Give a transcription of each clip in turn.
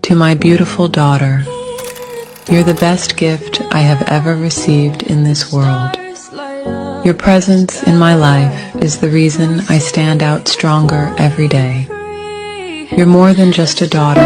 To my beautiful daughter, you're the best gift I have ever received in this world. Your presence in my life is the reason I stand out stronger every day. You're more than just a daughter.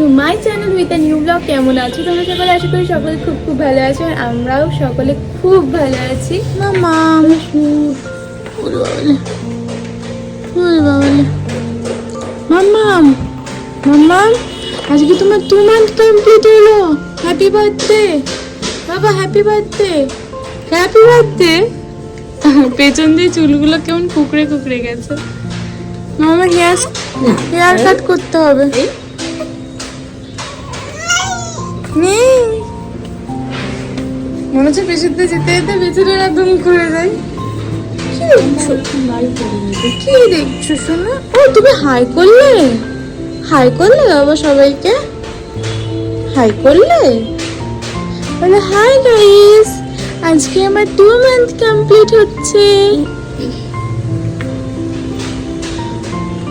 To my channel with new vlog কেমন আছো তোমরা সকলে আশা করি সকলে খুব খুব ভালো আছো আর আমরাও সকলে খুব ভালো আছি। মামা। মাম্মাম মাম্মাম আজকে তোমার টু মান্থ কমপ্লিট হলো। হ্যাপি বার্থডে বাবা হ্যাপি বার্থডে হ্যাপি বার্থডে পেছন দিয়ে চুলগুলো কেমন কুকড়ে কুকড়ে গেছে। মামা হেয়ার হেয়ার কাট করতে হবে। নেই। মনে হচ্ছে পেছনতে যেতে যেতে পেছনে একদম ঘুরে যাই। কি দেখছ? কি দেখছ শোনো ও, তুমি হাই করলে? হাই করলে বাবা সবাইকে? হাই করলে? বলে, হাই গাইস, আজকে আমার টু মান্থ কমপ্লিট হচ্ছে।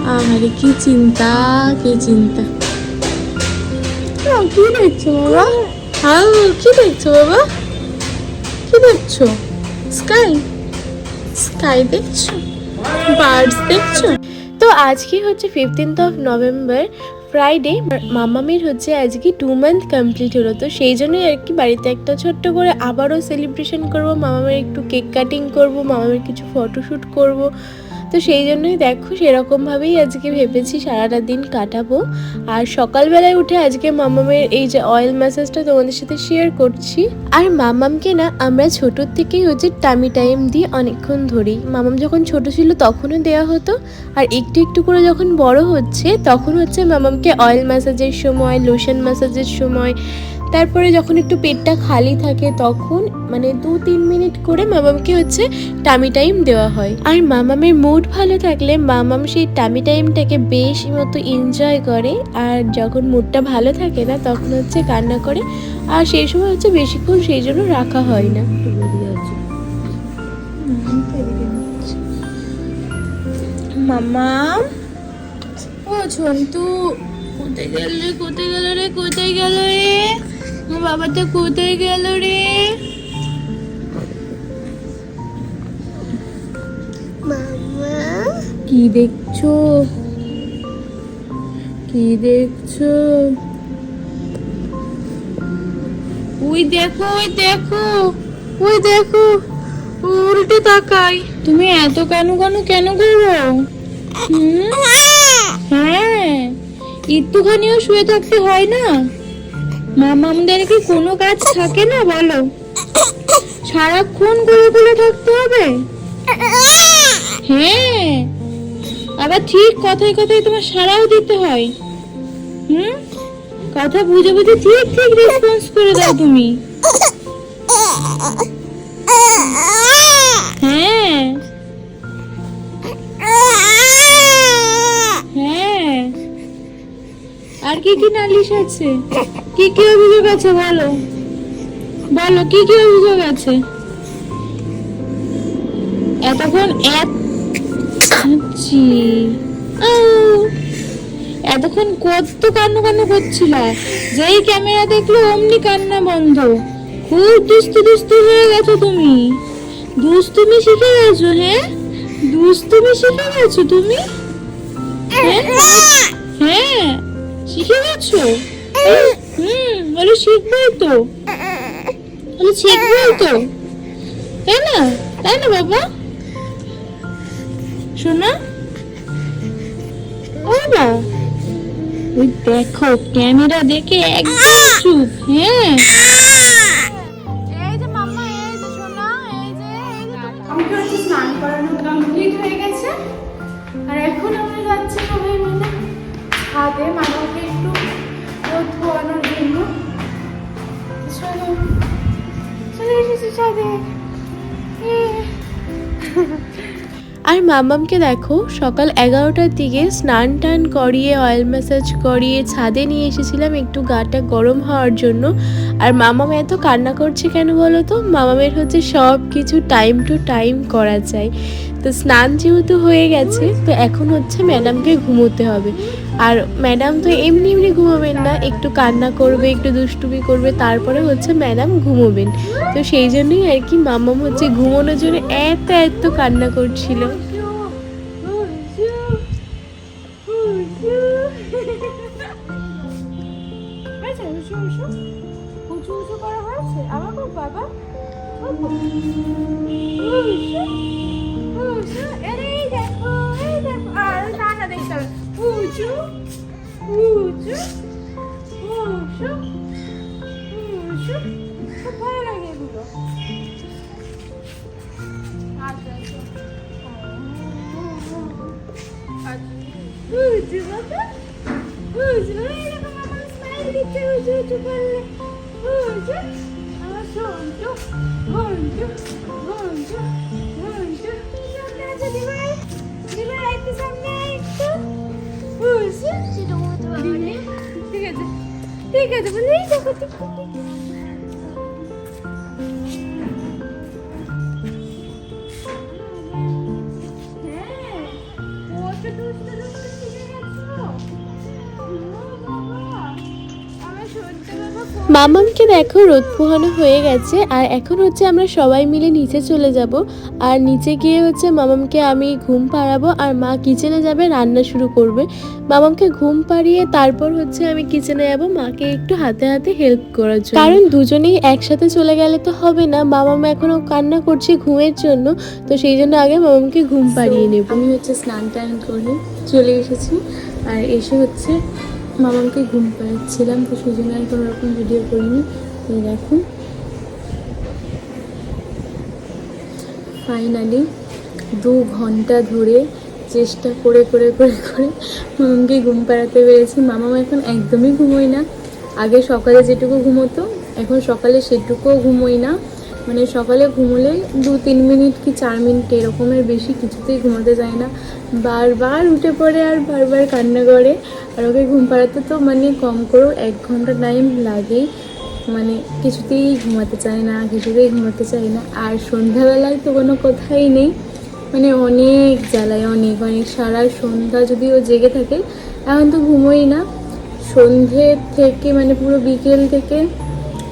আমারে কি চিন্তা কি চিন্তা। কি দেখছ বাবা? হাউ কি দেখছ বাবা? কি দেখছ? স্কাই স্কাই দেখছ? বার্ডস দেখছ? তো আজকে হচ্ছে ফিফটিন্থ অফ নভেম্বর ফ্রাইডে মামামির হচ্ছে আজকে টু মান্থ কমপ্লিট হলো। তো সেই জন্যই আর কি বাড়িতে একটা ছোট্ট করে আবারও সেলিব্রেশন করব। মামামের একটু কেক কাটিং করব, মামামের কিছু ফটোশ্যুট করব। তো সেই জন্যই দেখো সেরকমভাবেই আজকে ভেবেছি সারাটা দিন কাটাবো। আর সকালবেলায় উঠে আজকে মামামের এই যে অয়েল ম্যাসাজটা তোমাদের সাথে শেয়ার করছি। আর মামামকে না আমরা ছোটোর থেকেই হচ্ছে টামি টাইম দিয়ে অনেকক্ষণ ধরি মামাম যখন ছোট ছিল তখনও দেওয়া হতো। আর একটু একটু করে যখন বড় হচ্ছে তখন হচ্ছে মামামকে অয়েল ম্যাসাজের সময় লোশন ম্যাসাজের সময় তারপরে যখন একটু পেটটা খালি থাকে তখন মানে দু তিন মিনিট করে মামামকে হচ্ছে টামি টাইম দেওয়া হয়। আর মামামের মুড ভালো থাকলে মামাম সেই টামি টাইমটাকে বেশ মতো এনজয় করে আর যখন মুডটা ভালো থাকে না তখন হচ্ছে কান্না করে আর সেই সময় হচ্ছে বেশিক্ষণ সেই জন্য রাখা হয় না। মামাম? ও ঝন্টু, কোথায় গেল রে, কোথায় গেল রে, কোথায় গেল রে? বাবাটা কোথায় গেল রে? কি দেখছ? কি দেখছ? ওই দেখো ওই দেখো ওই দেখো উল্টে তাকাই। তুমি এত কেন কেন কেন করো? হুম? হ্যাঁ একটুখানিও শুয়ে থাকতে হয় না? মামামদের কি কোনো কাজ থাকে না, বলো? সারাক্ষণ করে করে থাকতে হবে? হ্যাঁ আবার ঠিক কথায় কথায় তোমার সারাও দিতে হয়। হুম? কথা বুঝে বুঝে ঠিক ঠিক রেসপন্স করে দাও তুমি। হ্যাঁ। আর কি কি নালিশ আছে কি কি অভিযোগ আছে বলো? বলো, কি কি অভিযোগ আছে? এতক্ষণ। আউ। এতক্ষণ কত কান্না কান্না করছিল। যেই ক্যামেরা দেখল অমনি কান্না বন্ধ। খুব দুস্তু দুস্তু হয়ে গেছো তুমি। দুস্তুমি শিখে গেছো হ্যাঁ? দুস্তুমি শিখে গেছো তুমি? হ্যাঁ? হ্যাঁ? শিখে গেছো? হুম বলে শিখব তো। বলে শিখব তো। তাই না? তাই না বাবা? শোনা। ও না ওই দেখো ক্যামেরা দেখে একদম চুপ হ্যাঁ। আর মামামকে দেখো, সকাল এগারোটার দিকে স্নান টান করিয়ে অয়েল ম্যাসাজ করিয়ে ছাদে নিয়ে এসেছিলাম একটু গাটা গরম হওয়ার জন্য। আর মামাম এত কান্না করছে কেন বলো তো? মামামের হচ্ছে সব কিছু টাইম টু টাইম করা চাই তো স্নান যেহেতু হয়ে গেছে, তো এখন হচ্ছে ম্যাডামকে ঘুমোতে হবে। আর ম্যাডাম তো এমনি এমনি ঘুমাবেন না, একটু কান্না করবে, একটু দুষ্টুমি করবে, তারপরে হচ্ছে ম্যাডাম ঘুমোবেন। তো সেই জন্যই আর কি মামাম হচ্ছে ঘুমানোর জন্য এত এত কান্না করছিল। ঠিক আছে ঠিক আছে মামামকে দেখো রোদ পোহানো হয়ে গেছে আর এখন হচ্ছে আমরা সবাই মিলে নিচে চলে যাব। আর নিচে গিয়ে হচ্ছে মামামকে আমি ঘুম পাড়াবো আর মা কিচেনে যাবে রান্না শুরু করবে। মামামকে ঘুম পাড়িয়ে তারপর হচ্ছে আমি কিচেনে যাব মাকে একটু হাতে হাতে হেল্প করার জন্য। কারণ দুজনেই একসাথে চলে গেলে তো হবে না মামাম এখনও কান্না করছে ঘুমের জন্য তো সেই জন্য আগে মামামকে ঘুম পাড়িয়ে নেব। আমি হচ্ছে স্নান টান করে চলে এসেছি আর এসে হচ্ছে মামাকে ঘুম পাড়াচ্ছিলাম, তো সেই জন্য আর কোনো রকম ভিডিও করিনি। এই দেখুন। ফাইনালি দু ঘণ্টা ধরে চেষ্টা করে করে করে করে মামাকে ঘুম পাড়াতে পেরেছি। মামাম এখন একদমই ঘুমোয় না। আগে সকালে যেটুকু ঘুমোতো, এখন সকালে সেটুকুও ঘুমোই না। মানে সকালে ঘুমোলে দু তিন মিনিট কি চার মিনিট এরকমের বেশি কিছুতেই ঘুমোতে যায় না। বারবার উঠে পড়ে আর বারবার কান্না করে। আর ওকে ঘুম পাড়াতে তো মানে কম করেও এক ঘণ্টা টাইম লাগেই। মানে কিছুতেই ঘুমাতে চায় না, কিছুতেই ঘুমাতে চায় না। আর সন্ধ্যাবেলায় তো কোনো কথাই নেই। মানে অনেক জ্বালায়, অনেক অনেক। সারা সন্ধ্যা যদি ও জেগে থাকে, এখন তো ঘুমোই না। সন্ধে থেকে মানে পুরো বিকেল থেকে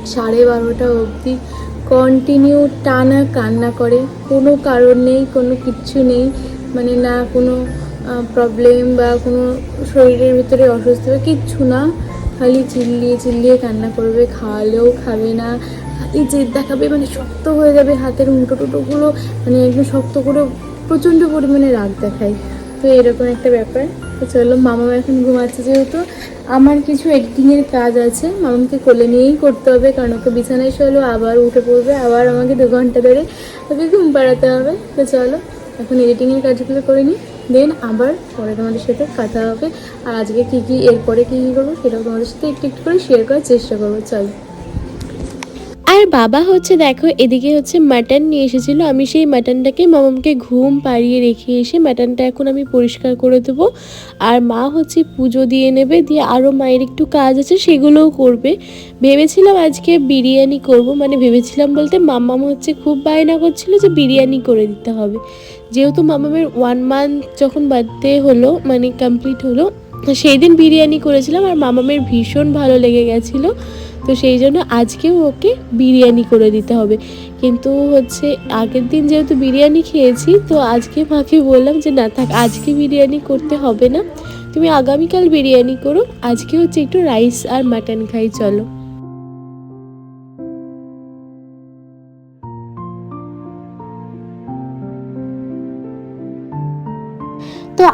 সাড়ে বারোটা অবধি কন্টিনিউ টানা কান্না করে। কোনো কারণ নেই, কোনো কিচ্ছু নেই। মানে না, কোনো প্রবলেম বা কোনো শরীরের ভিতরে অসুস্থ বা কিচ্ছু না। খালি চিল্লিয়ে চিল্লিয়ে কান্না করবে, খাওয়ালেও খাবে না। হাতে জেদ দেখাবে মানে শক্ত হয়ে যাবে হাতের মুঠো টুটোগুলো। মানে একদম শক্ত করে প্রচণ্ড পরিমাণে রাগ দেখায়। তো এরকম একটা ব্যাপার। তো চলো মামা এখন ঘুমাচ্ছে যেহেতু। আমার কিছু এডিটিংয়ের কাজ আছে মামাকে কোলে নিয়েই করতে হবে, কারণ ওকে বিছানায় শোলো আবার উঠে পড়বে, আবার আমাকে দু ঘণ্টা ধরে ওকে ঘুম পাড়াতে হবে। তো চলো, এখন এডিটিংয়ের কাজগুলো করে নিই দেন আবার পরে তোমাদের সাথে কথা হবে। আর আজকে কী কী, এরপরে কী কী করব, সেটাও তোমাদের সাথে একটু একটু করে শেয়ার করার চেষ্টা করব, চলো। আর বাবা হচ্ছে, দেখো, এদিকে হচ্ছে মাটন নিয়ে এসেছিল। আমি সেই মাটনটাকে মামামকে ঘুম পাড়িয়ে রেখে এসে মাটনটা এখন আমি পরিষ্কার করে দেবো। আর মা হচ্ছে পুজো দিয়ে নেবে, দিয়ে আরও মায়ের একটু কাজ আছে, সেগুলোও করবে। ভেবেছিলাম আজকে বিরিয়ানি করব মানে ভেবেছিলাম বলতে মাম্মাম হচ্ছে খুব বায়না করছিল যে বিরিয়ানি করে দিতে হবে। যেহেতু মামামের ওয়ান মান্থ যখন বার্থডে হলো মানে কমপ্লিট হলো সেই দিন বিরিয়ানি করেছিলাম আর মামামের ভীষণ ভালো লেগে গেছিল। তো সেই জন্য আজকেও ওকে বিরিয়ানি করে দিতে হবে। কিন্তু হচ্ছে আগের দিন যেহেতু বিরিয়ানি খেয়েছি, তো আজকে মাকে বললাম যে, না থাক, আজকে বিরিয়ানি করতে হবে না। তুমি আগামীকাল বিরিয়ানি করো। আজকে হচ্ছে একটু রাইস আর মাটন খাই, চলো।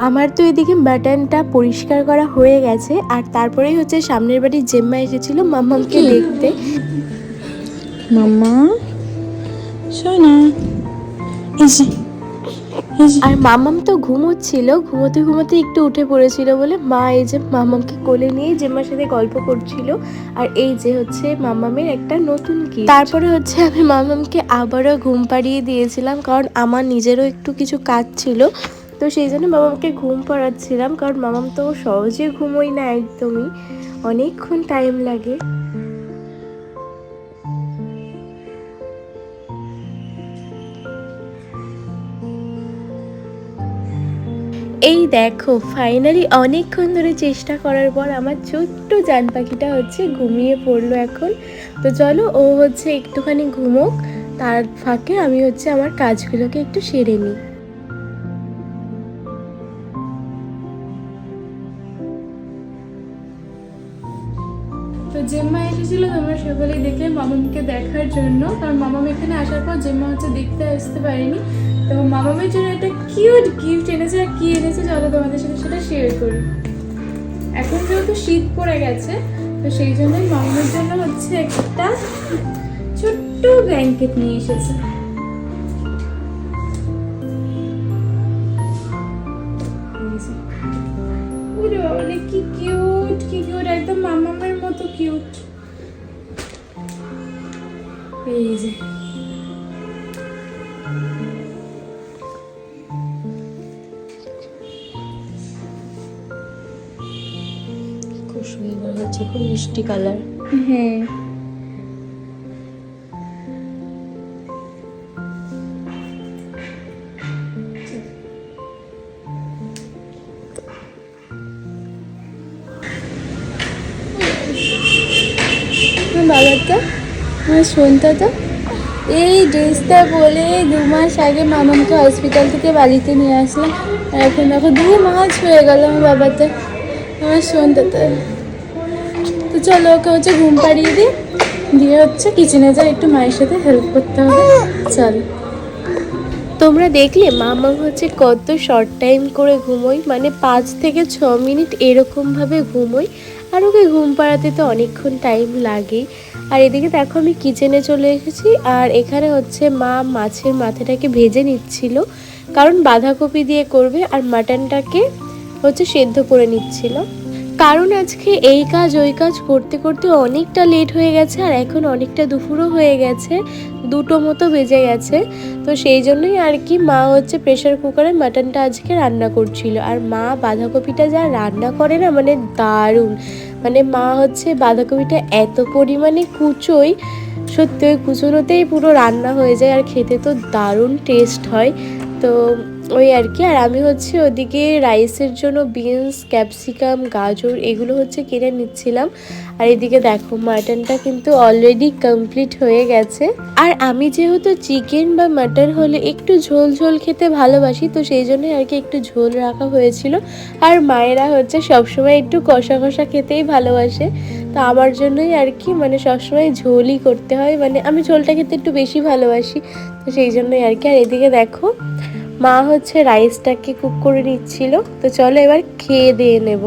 আমার তো এদিকে মাটনটা পরিষ্কার করা হয়ে গেছে আর তারপরেই হচ্ছে সামনের বাড়ির জেম্মা এসেছিল মাম্মামকে দেখতে। মাম্মা? শোনা। এসে আর মামাম তো ঘুমোচ্ছিল ঘুমোতে ঘুমোতে একটু উঠে পড়েছিল বলে মা এই যে মামামকে কোলে নিয়ে জেম্মার সাথে গল্প করছিল আর এই যে হচ্ছে মামামের একটা নতুন কি তারপরে হচ্ছে আমি মামামকে আবারও ঘুম পাড়িয়ে দিয়েছিলাম কারণ আমার নিজেরও একটু কিছু কাজ ছিল। তো সেই জন্য মামামকে ঘুম পাড়াচ্ছিলাম, কারণ মামাম তো সহজে ঘুমোই না একদমই। অনেকক্ষণ টাইম লাগে। এই দেখো ফাইনালি অনেকক্ষণ ধরে চেষ্টা করার পর আমার ছোট্ট জান পাখিটা হচ্ছে ঘুমিয়ে পড়ল এখন। তো চলো, ও হচ্ছে একটুখানি ঘুমোক, তার ফাঁকে আমি হচ্ছে আমার কাজগুলোকে একটু সেরে নিই। মামামকে দেখার জন্য। কারণ মামাম এখানে আসার পর জেম্মা হচ্ছে দেখতে আসতে পারেনি। তো মামামের জন্য একটা কিউট গিফট এনেছে। আর কি এনেছে চলো তোমাদের সাথে সেটা শেয়ার করি। এখন যেহেতু শীত পড়ে গেছে, তো সেই জন্যই মামামের জন্য হচ্ছে একটা ছোট্ট ব্ল্যাঙ্কেট নিয়ে এসেছে। কি কিউট কি কিউট একদম মামামের মতো কিউট এই যে খুব সুন্দর হচ্ছে খুব মিষ্টি কালার হ্যাঁ। বাবাটা আমার শুনতো তো। এই ড্রেসটা বলে দু মাস আগে মামাকে হসপিটাল থেকে বাড়িতে নিয়ে আসলাম। এখন দেখো, দু মাস হয়ে গেল আমার বাবাটা আমার শুনতো তো তো চলো, ওকে হচ্ছে ঘুম পাড়িয়ে দিই। দিয়ে হচ্ছে কিচেনে যা একটু মায়ের সাথে হেল্প করতে হবে। চল। তোমরা দেখলে মামা হচ্ছে কত শর্ট টাইম করে ঘুমোই মানে পাঁচ থেকে ছ মিনিট এরকমভাবে ঘুমোই আর ওকে ঘুম পাড়াতে তো অনেকক্ষণ টাইম লাগেই আর এদিকে দেখো আমি কিচেনে চলে এসেছি, আর এখানে হচ্ছে মা মাছের মাথাটাকে ভেজে নিচ্ছিল। কারণ বাঁধাকপি দিয়ে করবে আর মাটনটাকে হচ্ছে সেদ্ধ করে নিচ্ছিল। কারণ আজকে এই কাজ, ওই কাজ করতে করতে অনেকটা লেট হয়ে গেছে আর এখন অনেকটা দুপুরও হয়ে গেছে, দুটো মতো বেজে গেছে। তো সেই জন্যই আর কি মা হচ্ছে প্রেশার কুকারে মাটনটা আজকে রান্না করছিল। আর মা বাঁধাকপিটা যা রান্না করে না মানে দারুণ। মানে মা হচ্ছে বাঁধাকপিটা এত পরিমাণে কুচোই সত্যি ওই কুচোনোতেই পুরো রান্না হয়ে যায় আর খেতে তো দারুণ টেস্ট হয়। তো ওই আর কি। আর আমি হচ্ছে ওদিকে রাইসের জন্য বিনস, ক্যাপসিকাম, গাজর এগুলো হচ্ছে কিনে নিচ্ছিলাম। আর এদিকে দেখো, মাটনটা কিন্তু অলরেডি কমপ্লিট হয়ে গেছে। আর আমি যেহেতু চিকেন বা মাটন হলে একটু ঝোল ঝোল খেতে ভালোবাসি, তো সেই জন্য আর কি একটু ঝোল রাখা হয়েছিল। আর মায়েরা হচ্ছে সবসময় একটু কষা কষা খেতেই ভালোবাসে। তো আমার জন্যই আর কি মানে সবসময় ঝোলই করতে হয়। মানে আমি ঝোলটা খেতে একটু বেশি ভালোবাসি, তো সেই জন্যই আর কি। আর এদিকে দেখো মা হচ্ছে রাইসটাকে কুক করে নিচ্ছিল। তো চলো এবার খেয়ে দিয়ে নেব।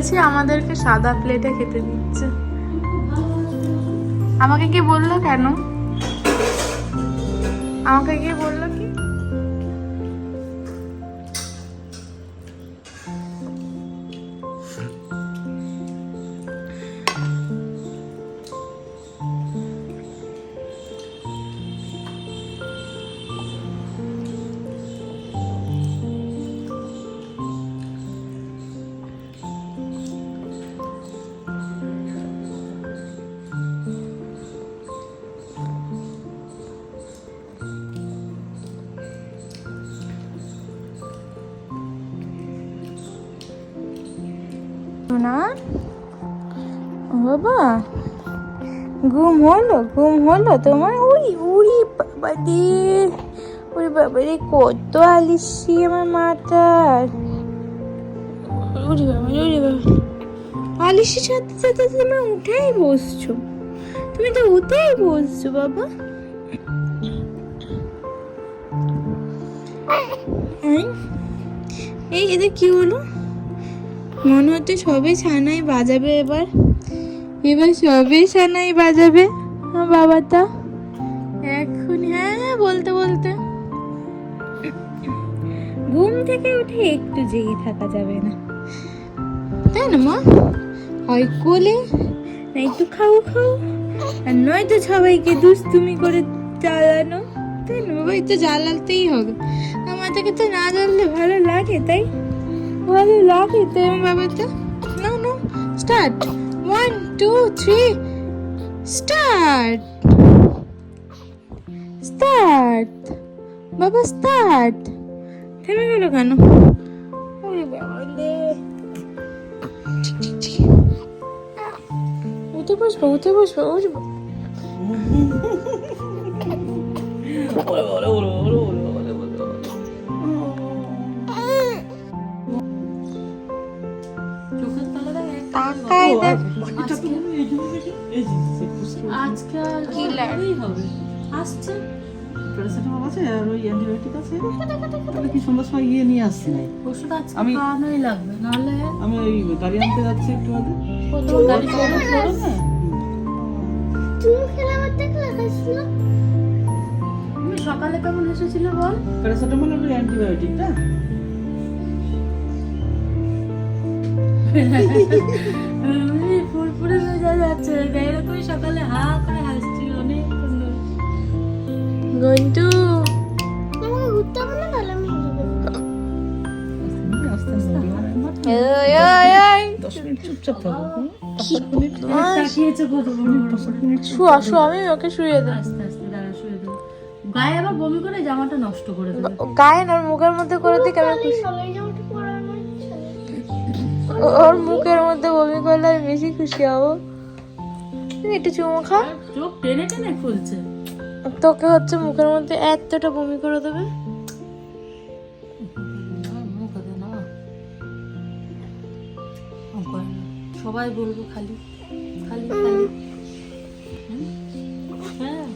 বলেছি আমাদেরকে সাদা প্লেটে খেতে দিচ্ছে। আমাকে কি বলল কেন? আমাকে কি বলল ঘুম হলো ঘুম হলো তোমার? ওই উড়ি বাবা রে ওরে বাবা রে কত আলিসি আমার মাথার উড়ি বাবা রে, উড়ি বাবা। আলিসির সাথে সাথে তুমি উঠেই বসছো। তুমি তো উঠেই বসছো বাবা। এই এদের কি হলো? মনে হচ্ছে সবে ছানায় বাজাবে এবার। এবার সবে ছানাই বাজাবে আমার বাবাটা? এখন হ্যাঁ বলতে বলতে। ঘুম থেকে উঠে একটু জেগে থাকা যাবে না। তাই না, মা? হয় কোলে, না একটু খাও খাও। আর নয়তো সবাইকে দুষ্টুমি করে জ্বালানো। তাই না, বাবা? একটু জ্বালাতেই হবে। আমাদেরকে তো না জ্বাললে ভালো লাগে, তাই? ভালো লাগে তাই আমার তো না no start. Two three start start বাবা স্টার্ট থেমে গেল কেন? ওরে বাবা উঠে বসবো উঠে বসবো, উঠবো। তাকাই দেখ। প্যারাসিটামল আছে আর ওই অ্যান্টিবায়োটিক আছে। তাহলে কি সন্ধ্যার সময় গিয়ে নিয়ে আসছি না। আমি আমি ওই গাড়ি আনতে যাচ্ছি একটু আগে। সকালে কেমন এসেছিল বল? প্যারাসিটামল আর ওই অ্যান্টিবায়োটিকটা ফুরফুরে মেজা যাচ্ছে এরকমই সকালে হা করে হাসছি অনেক গন্টু আমি ওকে শুয়ে দেব। আস্তে আস্তে দাঁড়া শুয়ে দেব গায়ে আবার বমি করে জামাটা নষ্ট করে দেবে। গায়ে না মুখের মধ্যে করে দিই কেমন খুশি। ওর মুখের মধ্যে বমি করলে আমি বেশি খুশি হব। একটু চুমো খা চোখ টেনে টেনে খুলছে। তোকে হচ্ছে মুখের মধ্যে এতটা বমি করে দেবে। সবাই বলব খালি খালি খালি? হ্যাঁ।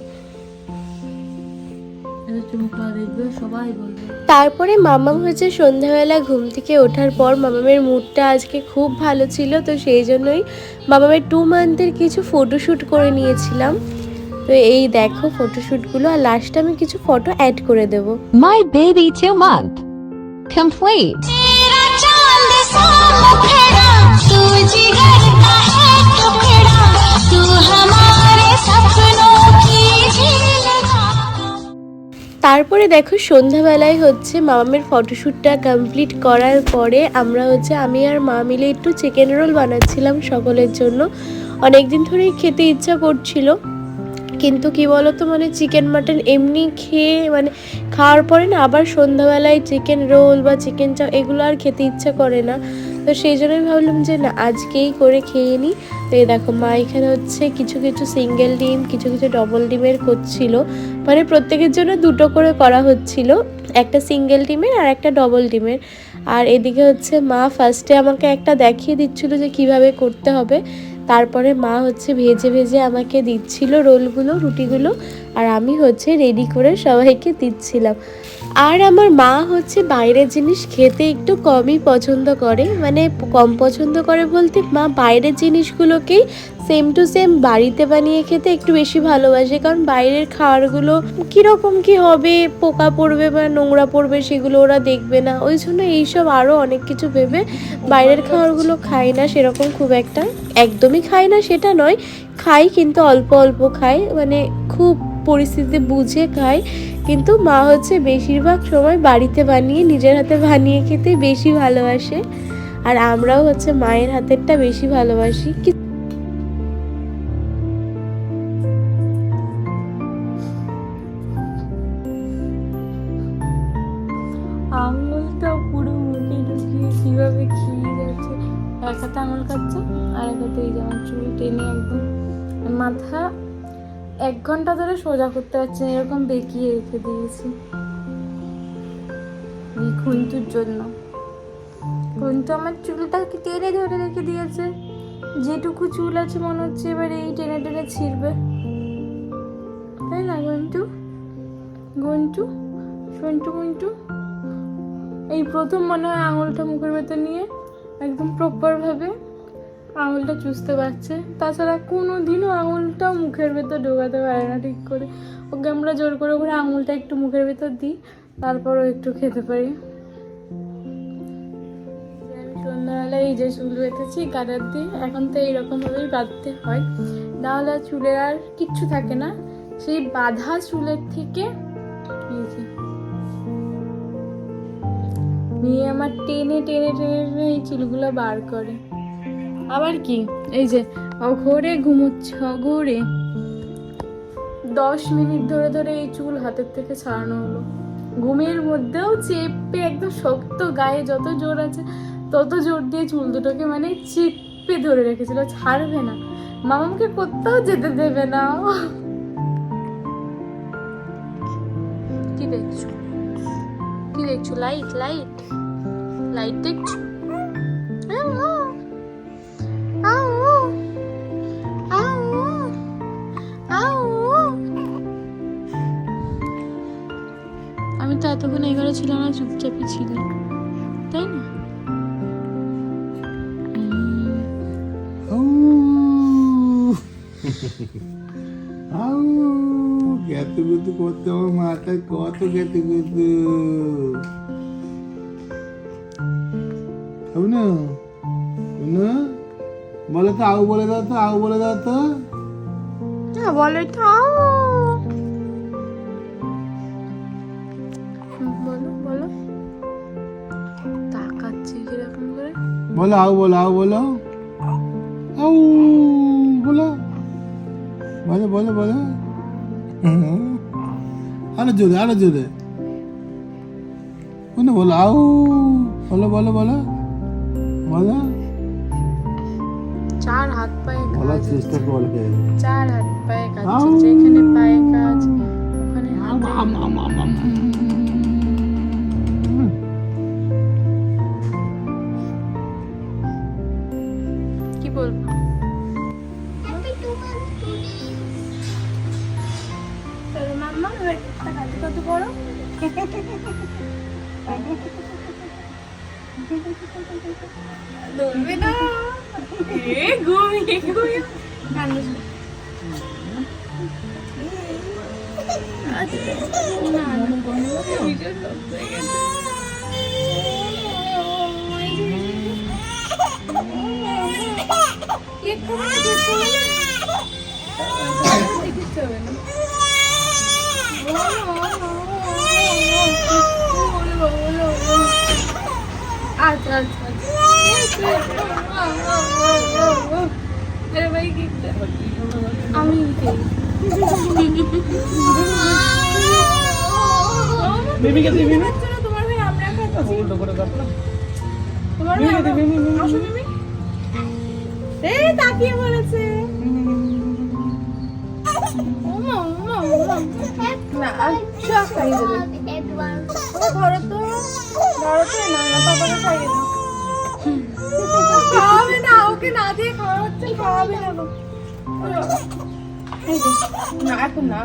চুমুকা দেখবে সবাই বলবে। তারপরে মামাম হচ্ছে সন্ধ্যাবেলা ঘুম থেকে ওঠার পর মামামের মুডটা আজকে খুব ভালো ছিল তো সেই জন্যই মামামের টু মান্থের কিছু ফটোশ্যুট করে নিয়েছিলাম তো এই দেখো ফটোশ্যুটগুলো আর লাস্টে আমি কিছু ফটো অ্যাড করে দেবো baby two month. Complete. तेरा তারপরে দেখো সন্ধ্যাবেলায় হচ্ছে মামামের ফটোশ্যুটটা কমপ্লিট করার পরে আমরা হচ্ছে আমি আর মা মিলে একটু চিকেন রোল বানাচ্ছিলাম সকলের জন্য। অনেক দিন ধরেই খেতে ইচ্ছা করছিল। কিন্তু কি বলতো মানে চিকেন মাটন এমনি খেয়ে মানে খাওয়ার পরে না আবার সন্ধ্যাবেলায় চিকেন রোল বা চিকেন চাপ এগুলো আর খেতে ইচ্ছা করে না। তো সেই জন্যই ভাবলাম যে না, আজকেই করে খেয়ে নিই। তো এই দেখো মা এখানে হচ্ছে কিছু কিছু সিঙ্গেল ডিম, কিছু কিছু ডবল ডিমের করছিল মানে প্রত্যেকের জন্য দুটো করে করা হচ্ছিল, একটা সিঙ্গেল ডিমের আর একটা ডবল ডিমের। আর এদিকে হচ্ছে মা ফার্স্টে আমাকে একটা দেখিয়ে দিচ্ছিল যে কীভাবে করতে হবে। তারপরে মা হচ্ছে ভেজে ভেজে আমাকে দিচ্ছিল রোলগুলো, রুটিগুলো, আর আমি হচ্ছে রেডি করে সবাইকে দিচ্ছিলাম। আর আমার মা হচ্ছে বাইরের জিনিস খেতে একটু কমই পছন্দ করে। মানে কম পছন্দ করে বলতে মা বাইরের জিনিসগুলোকেই সেম টু সেম বাড়িতে বানিয়ে খেতে একটু বেশি ভালোবাসে। কারণ বাইরের খাবারগুলো কীরকম কি হবে, পোকা পড়বে বা নোংরা পড়বে সেগুলো ওরা দেখবে না। ওই জন্য এইসব আরও অনেক কিছু ভেবে বাইরের খাবারগুলো খায় না, সেরকম খুব একটা একদমই খায় না সেটা নয়। খাই কিন্তু অল্প অল্প খাই মানে খুব পরিস্থিতি বুঝে খাই কিন্তু মা হচ্ছে বেশিরভাগ সময় বাড়িতে বানিয়ে, নিজের হাতে বানিয়ে খেতে বেশি ভালোবাসে। আর আমরাও হচ্ছে মায়ের হাতেরটা বেশি ভালোবাসি। সোজা করতে পারছি না, এরকম বেঁকিয়ে রেখে দিয়েছি। এই খুন্তুর জন্য। খুন্তু আমার চুলটাকে টেনে ধরে রেখে দিয়েছে। যেটুকু চুল আছে মনে হচ্ছে এবার এই টেনে টেনে ছিঁড়বে। তাই না গন্টু গন্টু সন্টু গন্টু এই প্রথম মনে হয় আঙুলটা মুখের ভেতর নিয়ে একদম প্রপারভাবে আঙুলটা চুষতে পারছে। তাছাড়া কোনো দিনও আঙুলটাও মুখের ভেতর ঢোকাতে পারে না ঠিক করে। ওকে আমরা জোর করে করে আঙুলটা একটু মুখের ভেতর দিই, তারপরও একটু খেতে পারি। সন্ধ্যাবেলায় এই যে চুল বেঁধেছি কাটার দিয়ে, এখন তো এইরকমভাবেই বাঁধতে হয়। নাহলে চুলের আর কিচ্ছু থাকে না। সেই বাঁধা চুলের থেকে এই যে মেয়ে আমার টেনে টেনে টেনে টেনে এই চুলগুলো বার করে। আবার কি? এই যে, অঘরে ঘুমোচ্ছ, অঘরে। দশ মিনিট ধরে ধরে এই চুল হাতের থেকে ছাড়ানো হলো। ঘুমের মধ্যেও চেপে একদম শক্ত গায়ে যত জোর আছে, তত জোর দিয়ে চুল দুটোকে মানে চেপে ধরে রেখেছিল। ছাড়বে না। মামাকে কোথাও যেতে দেবে না। কি দেখছ? কি দেখছ? লাইট লাইট লাইট দেখছ? ছিল তাই না? আউ করতে আমার মাথায় কত গেতু গুতু হবে না না বলে তো আউ বলে দাও তো আউ বলে দাও তো। বলো বলো আউ বলো আউ বলো। আউ বলো। বলো বলো বলো। আরও জোরে আরও জোরে। বলো বলো আউ। বলো বলো বলো। বলো। চার হাত পায়ে বলার কাজ চেষ্টা করবে চার হাত পায়ে কাজ। যেখানে পায়ে কাজ ওখানে ধরবে না এ ঘুমিয়ে ঘুমিয়ে। আচ্ছা, না, না, ভীষণ শক্ত হয়ে গেছে। কিচ্ছু হবে না, কিচ্ছু হবে না। কিচ্ছু হবে না। আচ্ছা আচ্ছা কি আমি বেবিকে দিবি না তোমার ভাই আমরা খাচ্ছি। উল্টো করে কাটলাম তোমার ভাই আমরা- আসো বেবি এই তাকিয়ে বলেছে। ওমা ওমা ওমা না আচ্ছা দেবে। ও ধরো তো ধরো তো না না পাপাকে খাইয়ে দাও খাওয়াবে না ওকে না দিয়ে খাওয়া হচ্ছে খাওয়াবে না গো এই যে, না এখন না